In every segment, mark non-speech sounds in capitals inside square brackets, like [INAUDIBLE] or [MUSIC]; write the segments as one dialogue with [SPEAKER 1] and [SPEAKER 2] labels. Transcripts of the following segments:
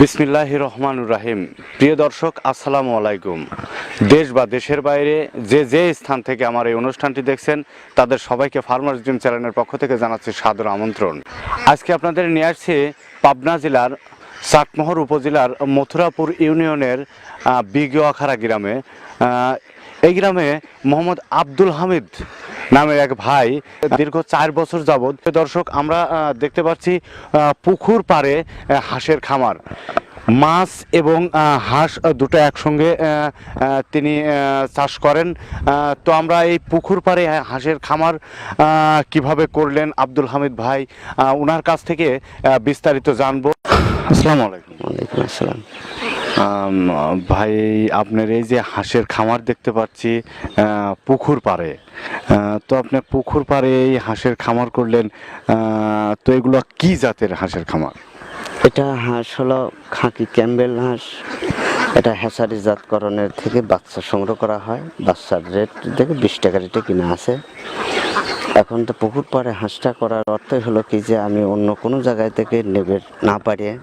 [SPEAKER 1] বিসমিল্লাহ রহমানুর রাহিম। প্রিয় দর্শক আসসালামু আলাইকুম। দেশ বা দেশের বাইরে যে যে স্থান থেকে আমার এই অনুষ্ঠানটি দেখছেন তাদের সবাইকে ফার্মার্স ড্রিম চ্যানেলের পক্ষ থেকে জানাচ্ছি সাদর আমন্ত্রণ। আজকে আপনাদের নিয়ে আসছি পাবনা জেলার চাটমোহর উপজেলার মথুরাপুর ইউনিয়নের আহ, বিগিয়াখাড়া গ্রামে এই গ্রামে মোহাম্মদ আব্দুল হামিদ নামের এক ভাই দীর্ঘ চার বছর যাবৎ দর্শক আমরা দেখতে পাচ্ছি পুকুর পাড়ে হাঁসের খামার। মাছ এবং হাঁস দুটো একসঙ্গে তিনি চাষ করেন। তো আমরা এই পুকুর পাড়ে হাঁসের খামার কীভাবে করলেন আব্দুল হামিদ ভাই? ওনার কাছ থেকে বিস্তারিত জানব। আসসালামু আলাইকুম।
[SPEAKER 2] ওয়ালাইকুম আসসালাম।
[SPEAKER 1] ভাই, আপনার এই যে হাঁসের খামার দেখতে পাচ্ছি পুকুর পাড়ে। তো আপনি পুকুর পাড়ে এই হাঁসের খামার করলেন তো এগুলো কি জাতের হাঁসের খামার?
[SPEAKER 2] এটা হাঁস হলো খাঁকি ক্যাম্বেল হাঁস। এটা হ্যাসারি জাতকরণের থেকে বাচ্চা সংগ্রহ করা হয়। বাচ্চার রেট থেকে বিশ টাকা রেটে কিনা আছে। এখন তো পুকুর পাড়ে হাঁসটা করার অর্থই হলো কি যে আমি অন্য কোনো জায়গায় থেকে নেবে না পারিয়ে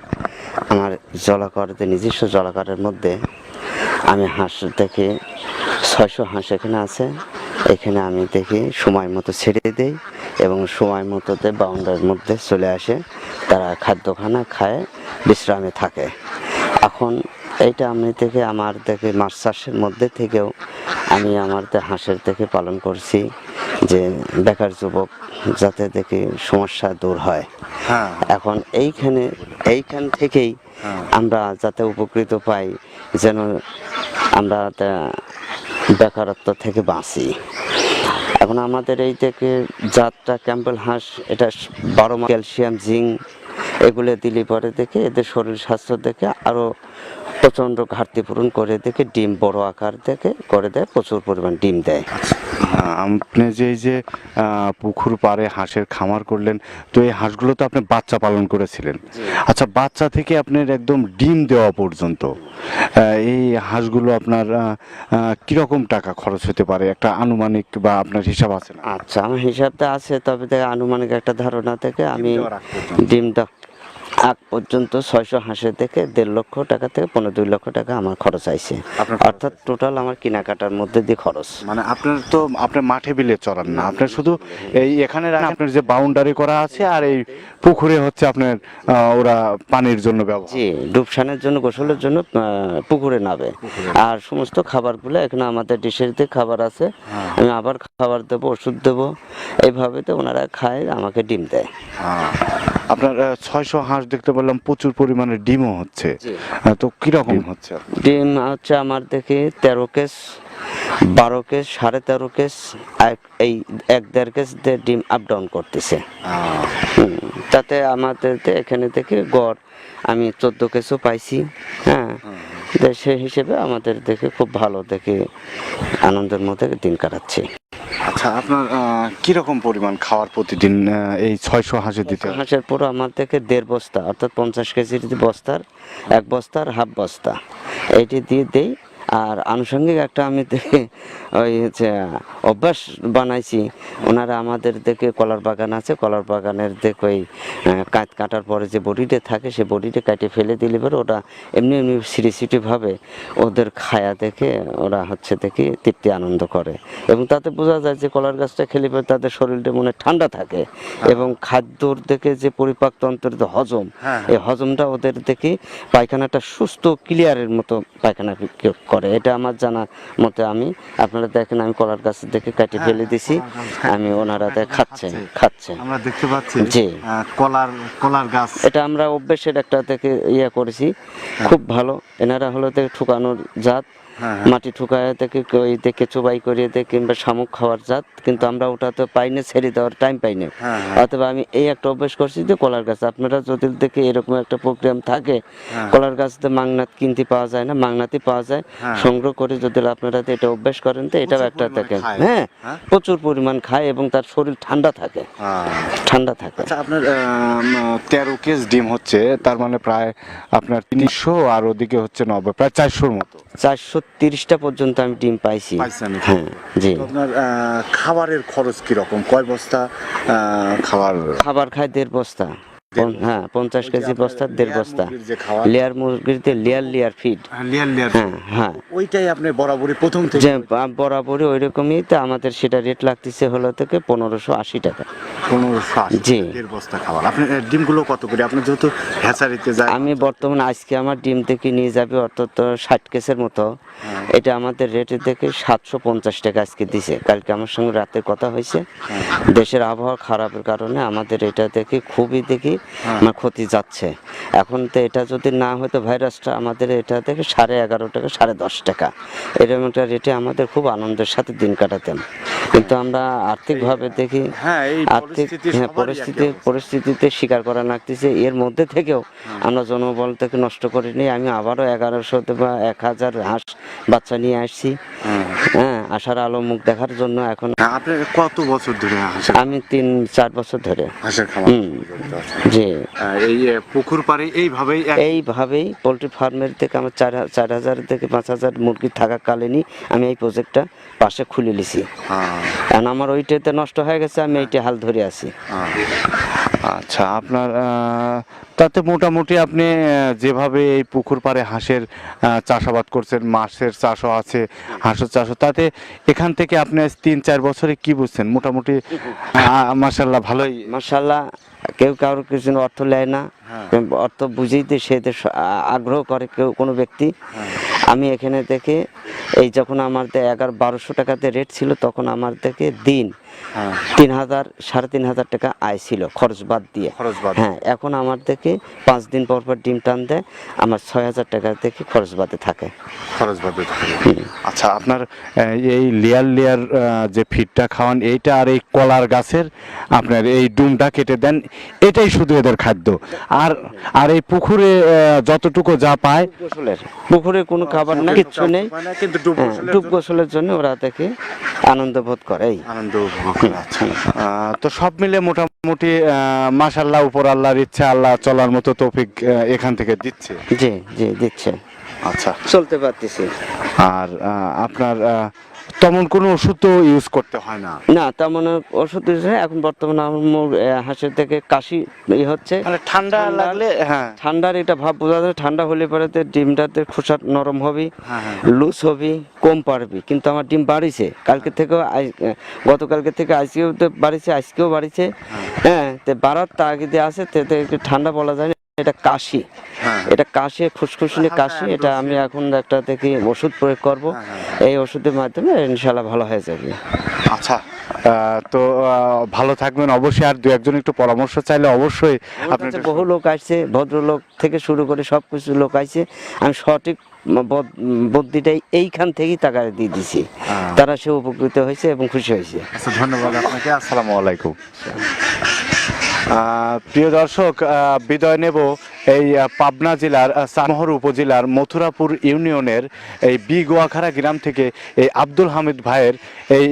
[SPEAKER 2] আমার জলাকরতে নিজস্ব জলাকরের মধ্যে আমি হাঁস দেখে। ছয়শো হাঁস এখানে আছে। এখানে আমি দেখি সময় মতো ছেড়ে দেই এবং সময় মতোতে বাউন্ডারির মধ্যে চলে আসে। তারা খাদ্যখানা খায়, বিশ্রামে থাকে। এখন এইটা আমি থেকে আমার দেখে মাছ চাষের মধ্যে থেকেও আমি আমার হাঁসের থেকে পালন করছি যে বেকার যুবক যাতে দেখে সমস্যা দূর হ্যাঁ। এখন এইখানে এইখান থেকেই
[SPEAKER 1] হ্যাঁ।
[SPEAKER 2] আমরা যাতে উপকৃত পাই যেন আমরা তা বেকারত্ব থেকে বাঁচি। এখন আমাদের এই থেকে জাতটা ক্যাম্পেল হাঁস এটা বারো ক্যালসিয়াম জিঙ্ক এগুলো দিলে পরে দেখে এদের শরীর স্বাস্থ্য দেখে আরও প্রচণ্ড ঘাটতি পূরণ করে দেখে ডিম বড় আকার দেখে করে দেয় প্রচুর পরিমাণ ডিম দেয়।
[SPEAKER 1] হ্যাঁ, আপনি যে এই যে পুকুর পাড়ে হাঁসের খামার করলেন তো এই হাঁসগুলো তো আপনি বাচ্চা পালন করেছিলেন। আচ্ছা বাচ্চা থেকে আপনার একদম ডিম দেওয়া পর্যন্ত এই হাঁসগুলো আপনার কীরকম টাকা খরচ হতে পারে? একটা আনুমানিক বা আপনার হিসাব আছে
[SPEAKER 2] আচ্ছা আমার হিসাবটা আছে তবে আনুমানিক একটা ধারণা থেকে আমি ডিমটা আগ পর্যন্ত ছয়শো হাঁসের থেকে দেড় লক্ষ টাকা থেকে পনেরো দুই লক্ষ টাকা আমার খরচ আইছে। অর্থাৎ টোটাল আমার কেনাকাটার মধ্যে দিয়ে খরচ।
[SPEAKER 1] মানে আপনার তো আপনার মাঠে বিলে চড়ান না। আপনার শুধু এই এখানে আপনার যে বাউন্ডারি করা আছে আর এই পুকুরে হচ্ছে আপনার আহ, ওরা পানির জন্য ব্যবহার
[SPEAKER 2] জি ডুবসানের জন্য গোসলের জন্য আহ, পুকুরে নাবে আর সমস্ত খাবারগুলো এখানে আমাদের ডিশের দিয়ে খাবার আছে।
[SPEAKER 1] হ্যাঁ।
[SPEAKER 2] আমি আবার খাবার দেবো ওষুধ দেবো। এইভাবে তো ওনারা খায় আমাকে ডিম দেয়।
[SPEAKER 1] আহ, আপনার ছয়শো হাঁস দেখতে পেলাম প্রচুর পরিমাণে ডিমও হচ্ছে। তো কীরকম হচ্ছে?
[SPEAKER 2] ডিম হচ্ছে আমার দেখি তেরো কেস বারো কেস সাড়ে তেরো কেস এই এক দেড় কেস ডিম আপ ডাউন করতেছে। তাতে আমাদের এখানে থেকে গড় আমি চোদ্দ কেসও পাইছি হ্যাঁ। সেই হিসেবে আমাদের দেখে খুব ভালো দেখে আনন্দের মধ্যে দিন কাটাচ্ছি।
[SPEAKER 1] আচ্ছা আপনার কীরকম পরিমাণ খাওয়ার প্রতিদিন এই ছয়শো হাঁসে দিতে?
[SPEAKER 2] হাঁসের পুরো আমার থেকে দেড় বস্তা অর্থাৎ পঞ্চাশ কেজির বস্তার এক বস্তার হাফ বস্তা এটি দিয়ে দেই আর আনুষঙ্গিক একটা আমি দেখে ওই হচ্ছে অভ্যাস বানাইছি। ওনারা আমাদের দেখে কলার বাগান আছে কলার বাগানের দেখ ওই কাট কাটার পরে যে বডিটা থাকে সে বডিটা কাটে ফেলে দিলে পরে ওটা এমনি এমনি সিরিসিটিভাবে ওদের খায়া দেখে ওরা হচ্ছে দেখি তৃপ্তি আনন্দ করে। এবং তাতে বোঝা যায় যে কলার গাছটা খেলে পরে তাদের শরীরটা মনে ঠান্ডা থাকে। এবং খাদ্যর দেখে যে পরিপাক তন্ত্রের যে হজম
[SPEAKER 1] হ্যাঁ।
[SPEAKER 2] এই হজমটা ওদের দেখি পায়খানাটা সুস্থ ক্লিয়ারের মতো পায়খানা কি- করে এটা আমার জানা মতে আমি আপনারা দেখেন আমি কলার গাছ দেখে কাটে
[SPEAKER 1] হ্যাঁ,
[SPEAKER 2] ফেলে দিছি আমি ওনারা দেখ খাচ্ছে খাচ্ছে।
[SPEAKER 1] আমরা দেখতে পাচ্ছি
[SPEAKER 2] জি।
[SPEAKER 1] কলার কলার গাছ।
[SPEAKER 2] এটা আমরা অভ্যেসের একটা থেকে ইয়ে করেছি খুব ভালো। এনারা হলো থেকে ঠুকানোর জাত।
[SPEAKER 1] হ্যাঁ,
[SPEAKER 2] মাটি ঠুকায় থেকে ওই দেখে চোবাই করিয়ে দেয় কিংবা শামুক খাওয়ার জাত কিন্তু আমরা ওটা তো পাই না ছেড়ে দেওয়ার টাইম পাই না
[SPEAKER 1] হ্যাঁ,
[SPEAKER 2] অথবা আমি এই একটা অভ্যাস করছি যে কলার গাছ আপনারা যদি দেখে এরকম একটা প্রোগ্রাম থাকে
[SPEAKER 1] হ্যাঁ।
[SPEAKER 2] কলার গাছতে মাংনাত কিনতে পাওয়া যায় না মাংনাতি পাওয়া যায়।
[SPEAKER 1] হ্যাঁ।
[SPEAKER 2] সংগ্রহ করে যদি আপনারা তো এটা অভ্যাস করেন তো এটাও একটা। হ্যাঁ
[SPEAKER 1] হ্যাঁ?
[SPEAKER 2] প্রচুর পরিমাণ খায় এবং তার শরীর ঠান্ডা থাকে। ঠান্ডা থাকে।
[SPEAKER 1] আচ্ছা আপনার তেরো কেজ ডিম হচ্ছে তার মানে প্রায় আপনার তিনশো আর ওদিকে হচ্ছে নব্বই প্রায় চারশোর মতো।
[SPEAKER 2] চারশো তিরিশটা পর্যন্ত আমি ডিম পাইছি। হ্যাঁ জি।
[SPEAKER 1] আপনার খাবারের খরচ কীরকম? কয় বস্তা খাবার?
[SPEAKER 2] খাবার খায় দেড় বস্তা। হ্যাঁ পঞ্চাশ কেজি বস্তা দেড়
[SPEAKER 1] লেয়ার
[SPEAKER 2] বস্তা। লেয়ার মুরগিতে layer layer feed
[SPEAKER 1] layer layer
[SPEAKER 2] হ্যাঁ হ্যাঁ।
[SPEAKER 1] ওইটাই আপনি বরাবরই প্রথম থেকে
[SPEAKER 2] যে বরাবরই ওই রকমই তো আমাদের সেটা রেট লাগতেছে হলো থেকে পনেরোশো আশি টাকা।
[SPEAKER 1] পনেরোশো আশি
[SPEAKER 2] জি।
[SPEAKER 1] দেড় বস্তা খাবার আপনি ডিমগুলো কত করে আপনি যেহেতু হ্যাচারিতে যায়
[SPEAKER 2] আমি বর্তমানে আজকে আমার ডিম থেকে নিয়ে যাবে অন্তত ষাট কেসের মতো
[SPEAKER 1] হ্যাঁ।
[SPEAKER 2] এটা আমাদের রেটে থেকে সাতশো পঞ্চাশ টাকা আজকে দিছে কালকে আমার সঙ্গে রাতে কথা হয়েছে
[SPEAKER 1] হ্যাঁ।
[SPEAKER 2] দেশের আবহাওয়া খারাপের কারণে আমাদের এটা দেখে খুবই দেখি
[SPEAKER 1] হ্যাঁ।
[SPEAKER 2] আমার ক্ষতি যাচ্ছে এখন তো এটা যদি না হতো ভাইরাসটা আমাদের এটা থেকে সাড়ে এগারো টাকা সাড়ে দশ টাকা এরকম একটা রেটে আমাদের খুব আনন্দের সাথে দিন কাটাতাম কিন্তু আমরা আর্থিকভাবে দেখি
[SPEAKER 1] হ্যাঁ
[SPEAKER 2] হ্যাঁ পরিস্থিতি পরিস্থিতিতে স্বীকার করা লাগতেছে এর মধ্যে থেকেও আমরা জনবল থেকে নষ্ট করিনি। আমি আবারও এগারোশো বা এক হাজার হাঁস বাচ্চা নিয়ে আসছি।
[SPEAKER 1] হ্যাঁ।
[SPEAKER 2] হ্যাঁ আশার আলো মুখ দেখার জন্য এখন
[SPEAKER 1] হ্যাঁ, আপনি কত বছর ধরে
[SPEAKER 2] আমি তিন চার বছর ধরে।
[SPEAKER 1] হাঁসের খামার
[SPEAKER 2] হুম। যে
[SPEAKER 1] এই পুকুর পাড়ে এইভাবেই
[SPEAKER 2] এইভাবেই পোলট্রি ফার্মের থেকে আমার চার চার হাজার থেকে পাঁচ হাজার মুরগি থাকাকালীনই আমি এই প্রজেক্টটা পাশে খুলে নিছি। কারণ আমার ওইটাতে নষ্ট হয়ে গেছে আমি এইটা হাল ধরে আছি।
[SPEAKER 1] হ্যাঁ। আচ্ছা আপনার তাতে মোটামুটি আপনি যেভাবে এই পুকুর পাড়ে হাঁসের চাষাবাদ করছেন মাছের চাষও আছে হাঁসের চাষও তাতে এখান থেকে আপনি তিন চার বছরে কি বুঝছেন মোটামুটি মাসাল্লাহ ভালোই
[SPEAKER 2] মার্শাল্লাহ কেউ কারোর কিছু অর্থ নেয় না
[SPEAKER 1] হ্যাঁ।
[SPEAKER 2] অর্থ বুঝেইতে সে আগ্রহ করে কেউ কোনো ব্যক্তি
[SPEAKER 1] হ্যাঁ।
[SPEAKER 2] আমি এখানে থেকে এই যখন আমার এগারো বারোশো টাকাতে রেট ছিল তখন আমার থেকে দিন তিন হাজার সাড়ে তিন হাজার টাকা আয় ছিল খরচ বাদ দিয়ে।
[SPEAKER 1] খরচ বাদ।
[SPEAKER 2] হ্যাঁ এখন আমার থেকে পাঁচ দিন পর পর ডিম টান দেয় আমার ছয় হাজার টাকা থেকে খরচ বাদে থাকে।
[SPEAKER 1] খরচ বাদে। আচ্ছা আপনার এই লেয়ার লেয়ার যে ফিডটা খাওয়ান এইটা আর এই কলার গাছের আপনার এই ডুমটা কেটে দেন এটাই শুধু এদের খাদ্য। আর আর এই পুকুরে যতটুকু যা পায়
[SPEAKER 2] পুকুরে কোনো খাবার না কিচ্ছু নেই।
[SPEAKER 1] কিন্তু ডুব
[SPEAKER 2] হ্যাঁ,
[SPEAKER 1] গোসলের জন্য
[SPEAKER 2] গোসলের জন্য ওরা থেকে আনন্দ বোধ করে এই।
[SPEAKER 1] আনন্দ। আচ্ছা। [LAUGHS] আহ, তো সব মিলে মোটামুটি মাসাল্লাহ উপর আল্লাহর ইচ্ছা আল্লাহ চলার মতো তৌফিক এখান থেকে দিচ্ছে।
[SPEAKER 2] জি জি দিচ্ছে।
[SPEAKER 1] আচ্ছা।
[SPEAKER 2] চলতে পারতেছি।
[SPEAKER 1] আর আপনার আহ, তেমন কোনো ওষুধ তো ইউজ করতে হয় না।
[SPEAKER 2] না তেমন ওষুধ না। এখন বর্তমানে আমার মুর- হাঁসের থেকে কাশি ই হচ্ছে।
[SPEAKER 1] মানে ঠান্ডা লাগলে হ্যাঁ।
[SPEAKER 2] ঠান্ডার এটা ভাব বোঝা যায় ঠান্ডা হলে পরে তো ডিমটাতে খোসা নরম হবে
[SPEAKER 1] হ্যাঁ হ্যাঁ।
[SPEAKER 2] লুজ হবে কম পারবি। কিন্তু আমার ডিম বাড়িছে। কালকে আই- গতকালকে থেকে আজকেও তো বাড়িছে আজকেও বাড়িছে। হ্যাঁ। তো বাড়ার তাগিদে আছে তো ঠান্ডা বলা যায় না। এটা কাশি।
[SPEAKER 1] হ্যাঁ।
[SPEAKER 2] এটা কাশি খুশখুশনি কাশি এটা আমি এখন একটা থেকে ওষুধ প্রয়োগ করব।
[SPEAKER 1] হ্যাঁ,
[SPEAKER 2] এই ওষুধের মাধ্যমে ইনশাল্লাহ ভালো হয়ে যাবে।
[SPEAKER 1] আচ্ছা তো ভালো থাকবেন। অবশ্যই আর দু একজন একটু পরামর্শ চাইলে অবশ্যই
[SPEAKER 2] আমার
[SPEAKER 1] আপনি
[SPEAKER 2] কাছে
[SPEAKER 1] একটু-
[SPEAKER 2] বহু লোক আসছে ভদ্রলোক থেকে শুরু করে সব কিছু লোক আসছে। আমি সঠিক বদ- বুদ্ধিটাই এইখান থেকেই টাকা দিয়ে দিছি।
[SPEAKER 1] হ্যাঁ।
[SPEAKER 2] তারা সে উপকৃত হয়েছে এবং খুশি হয়েছে।
[SPEAKER 1] আচ্ছা ধন্যবাদ আপনাকে। আসসালামু আলাইকুম। প্রিয় দর্শক বিদায় নেব এই পাবনা জেলার চানমোহর উপজেলার মথুরাপুর ইউনিয়নের এই বি গোয়াখাড়া গ্রাম থেকে এই আব্দুল হামিদ ভাইয়ের এই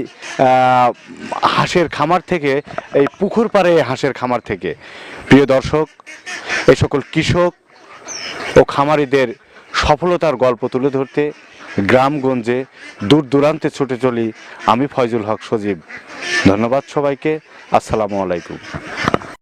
[SPEAKER 1] হাঁসের খামার থেকে, এই পুকুর পাড়ে এই হাঁসের খামার থেকে। প্রিয় দর্শক এই সকল কৃষক ও খামারিদের সফলতার গল্প তুলে ধরতে গ্রামগঞ্জে দূর দূরান্তে ছুটে চলি আমি ফয়জুল হক সজীব। ধন্যবাদ সবাইকে। আসসালামু আলাইকুম।